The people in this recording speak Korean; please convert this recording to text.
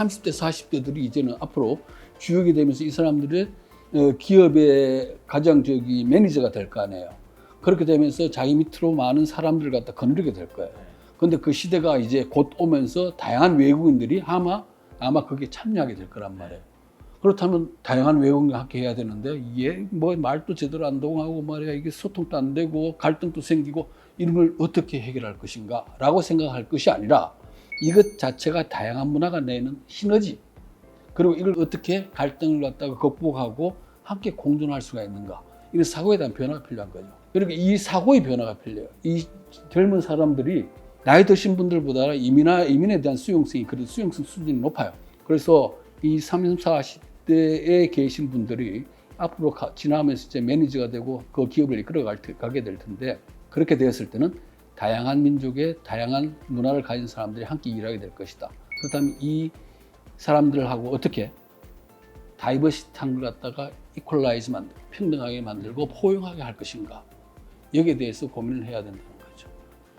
30대, 40대들이 이제는 앞으로 주역이 되면서 이 사람들의 어, 기업의 가장 저기 매니저가 될 거 아니에요. 그렇게 되면서 자기 밑으로 많은 사람들을 갖다 거느리게 될 거예요. 근데 그 시대가 이제 곧 오면서 다양한 외국인들이 아마 아마 거기에 참여하게 될 거란 말이에요. 그렇다면 다양한 외국인과 함께 해야 되는데 이게 뭐 말도 제대로 안 통하고 말이야 이게 소통도 안 되고 갈등도 생기고 이런 걸 어떻게 해결할 것인가라고 생각할 것이 아니라 이것 자체가 다양한 문화가 내는 시너지 그리고 이걸 어떻게 갈등을 갖다가 극복하고 함께 공존할 수가 있는가 이런 사고에 대한 변화가 필요한 거죠. 그러니까 이 사고의 변화가 필요해요. 이 젊은 사람들이 나이 드신 분들보다 이민화, 이민에 대한 수용성이 그래도 수용성 수준이 높아요. 그래서 이 30, 40대에 계신 분들이 앞으로 가, 지나면서 이제 매니저가 되고 그 기업을 이끌어갈 테- 가게 될 텐데 그렇게 되었을 때는 다양한 민족의 다양한 문화를 가진 사람들이 함께 일하게 될 것이다. 그렇다면 이 사람들하고 어떻게 다이버시티한 걸 갖다가 이퀄라이즈 만들고 평등하게 만들고 포용하게 할 것인가 여기에 대해서 고민을 해야 된다.